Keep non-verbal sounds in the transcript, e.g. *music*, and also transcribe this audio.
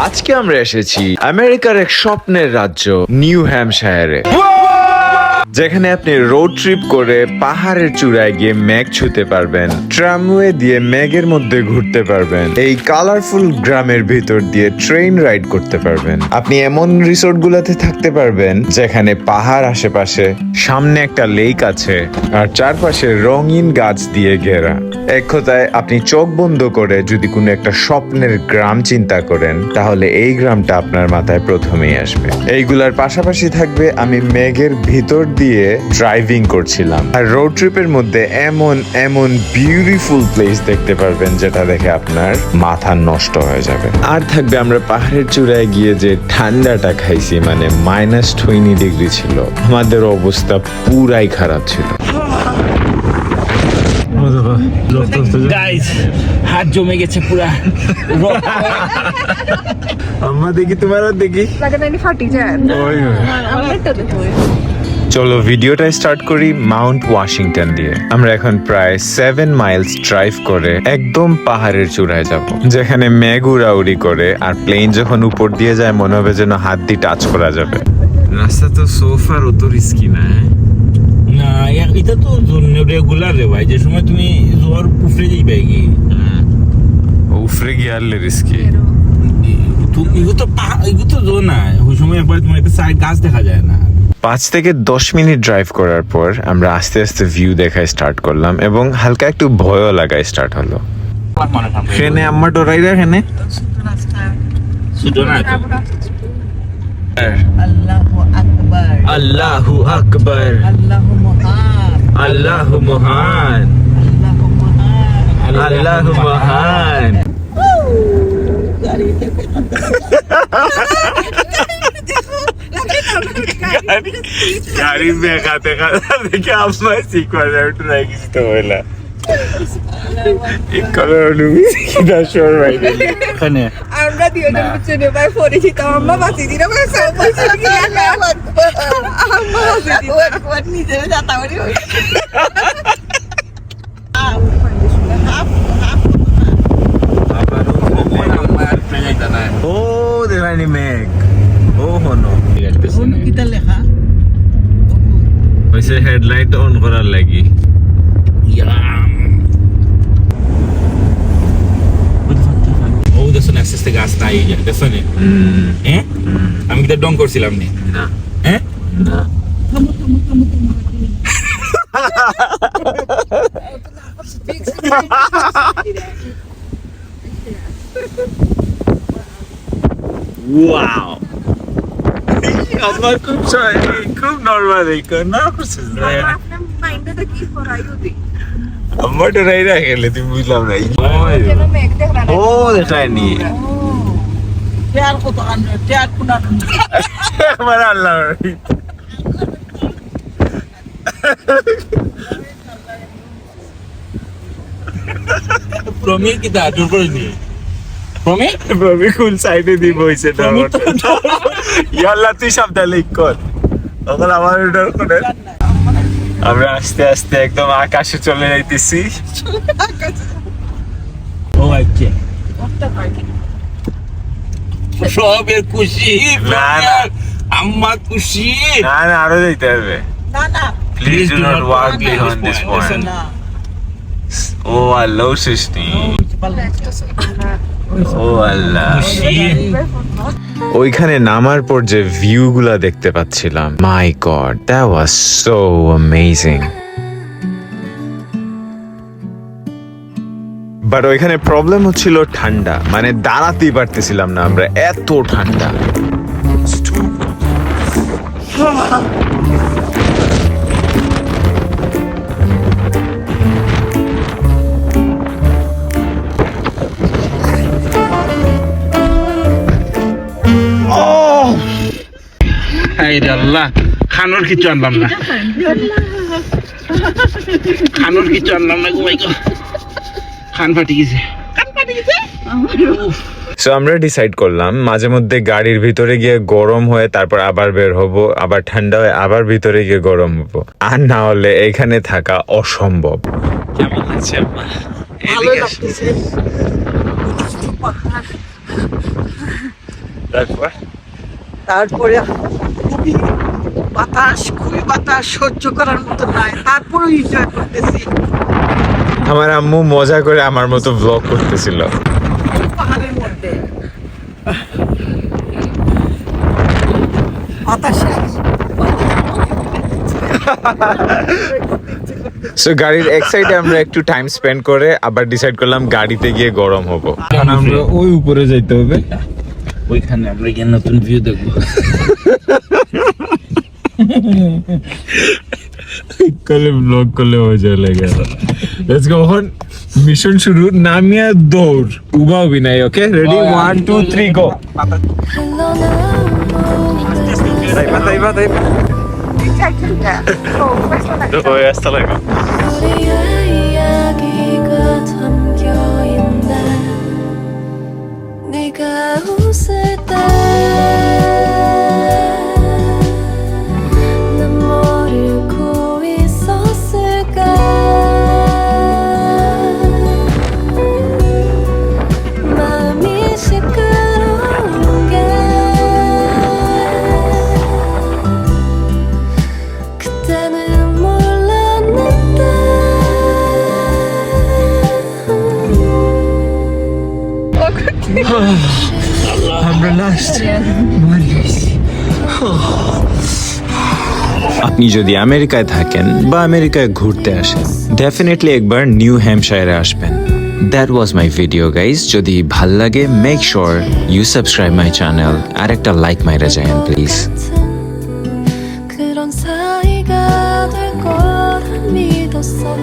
আজকে আমরা এসেছি আমেরিকার এক স্বপ্নের রাজ্য নিউ হ্যামশায়ারে যেখানে আপনি রোড ট্রিপ করে পাহাড়ের চূড়ায় গিয়ে ম্যাগ ছুতে পারবেন ট্রামওয়ে দিয়ে ম্যাগের মধ্যে ঘুরতে পারবেন, এই কালারফুল গ্রামের ভিতর দিয়ে ট্রেন রাইড করতে পারবেন। আপনি এমন রিসোর্ট গুলাতে থাকতে পারবেন যেখানে পাহাড় আশেপাশে সামনে একটা লেক আছে আর চারপাশে রঙিন গাছ দিয়ে ঘেরা। এক কথায় আপনি চোখ বন্ধ করে যদি কোনো একটা স্বপ্নের গ্রাম চিন্তা করেন, তাহলে এই গ্রামটা আপনার মাথায় প্রথমেই আসবে। এইগুলার পাশাপাশি থাকবে আমি মেঘের ভিতর দিয়ে ড্রাইভিং করছিলাম। আর রোড ট্রিপের মধ্যে এমন এমন বিউটিফুল প্লেস দেখতে পারবেন যেটা দেখে আপনার মাথা নষ্ট হয়ে যাবে। আর থাকবে আমরা পাহাড়ের চূড়ায় গিয়ে যে ঠান্ডাটা খাইছি মানে মাইনাস টোয়েন্টি ডিগ্রি ছিল। আমাদের অবস্থা পুরাই খারাপ ছিল। গাইস হাত জমে গেছে পুরা। আম্মা দেখি তোমারও দেখি? লাগে ফাটি যায় চলো ভিডিওটা স্টার্ট করি মাউন্ট ওয়াশিংটন দিয়ে। আমরা এখন প্রায় সেভেন মাইলস ড্রাইভ করে একদম পাহাড়ের চূড়ায় যাব যেখানে মেঘ উড়াউড়ি করে আর প্লেন যখন উপর দিয়ে যায় মনে হবে যেন হাত দিয়ে টাচ করা যাবে। রাস্তা তো সোফার অত রিস্কি না না এটা তো রেগুলার রে ভাই যে সময় তুমি জোর উফরে যাইবে কি? উফরে গিয়ে আনলে রিস্কি তুমি এগুলো তো এগুলো তো জোর না ওই সময় একবার তোমার একটা সাইড গাছ দেখা যায় না। পাঁচ থেকে দশ মিনিট ড্রাইভ করার পর আমরা আস্তে আস্তে ভিউ দেখায় স্টার্ট করলাম এবং হালকা একটু ভয়ও লাগায় স্টার্ট হলো। এখানে আম্মা ডরাই এখানে ছোট না তো। আল্লাহু আকবার। আকবর। আল্লাহু মহান। আল্লাহু মহান আল্লাহু মহান আল্লাহু মহান গাড়ি দেখা দেখা দেখে কালার অনুভূতি কিনা শোর বাইরে এখানে আমরা দুজন পিছনে ভাই পরিচিত আম্মা বাঁচি দিলে ভাই সব দিয়ে আম্মা বাঁচি দিল একবার নিজের যাতা করি ও দেখানি মেঘ ও হনো কিতা লেখা হইছে হেডলাইট অন করার লাগি ও দেখুন আস্তে আস্তে গাছ নাই দেখুন হ্যাঁ আমি কিন্তু ডং করছিলাম নি না হ্যাঁ না ওয়াও আমার খুব সহায় খুব নর্মাল এই না আপনার কি ডরাই না তুমি বুঝলাম না। ও দেখায়নি কত আনবে? টেয়ার কোনা আমার আল্লাহ কি তা? দূর করে নি। প্রমি ভাবি কোন সাইডে দিব হইছে না। ইয়াল্লা তুই সাবধান লিখ কর। তখন আমার ডর করে আমরা আস্তে আস্তে একদম আকাশে চলে যাইতেছি। ও আচ্ছা সবের খুশি না, না। আম্মা খুশি। না না আরও যাইতে হবে। না না। Please do not work this point ও আল্লাহ সৃষ্টি। ও আল্লাহ। ওইখানে নামার পর যে ভিউ গুলা দেখতে পাচ্ছিলাম my god that was so amazing but ওইখানে প্রবলেম হচ্ছিল ঠান্ডা মানে দাঁড়াতেই পারতেছিলাম না আমরা, এত ঠান্ডা। আল্লাহ খানোর কিছু আনলাম না। খানোর কিছু আনলাম না ঘুমাই গো খান ফাটি গেছে। সো আমরা ডিসাইড করলাম মাঝে মধ্যে গাড়ির ভিতরে গিয়ে গরম হয়ে তারপর আবার বের হব আবার ঠান্ডা হয়ে আবার ভিতরে গিয়ে গরম হব। আর না হলে এখানে থাকা অসম্ভব। কেমন আছে তারপর তারপরে খুবই বাতাস খুবই বাতাস সহ্য করার মতো নাই। তারপরে এনজয় করতেছি। আমার আম্মু মজা করে আমার মতো ব্লগ করতেছিল। পাহাড়ের মধ্যে। বাতাসে সো গাড়ির এক সাইডে আমরা একটু টাইম স্পেন্ড করে আবার ডিসাইড করলাম গাড়িতে গিয়ে গরম হব। আমরা ওই উপরে যাইতে হবে। ওইখানে আমরা গিয়ে নতুন ভিউ দেখব। কলে ব্লগ করলে মজা লেগে। লেটস গো অন মিশন শুরু নামিয়া দৌড়। উবা বিনাই okay ready 1 2 3 go Dai, ma dai, ma dai. Dove? 웃을 때난 모르고 있었을까? 마음이 시끄러운 게 그때는 몰랐는데 *laughs* আমরা লাস্ট আপনি যদি আমেরিকায় থাকেন বা আমেরিকায় ঘুরতে আসেন ডেফিনেটলি একবার নিউ হ্যাম্পশায়ারে আসবেন that was my video guys যদি ভাল লাগে make sure you subscribe my channel আর একটা লাইক মাইরা যায় প্লিজ 그런 사이가 될 거라 믿었어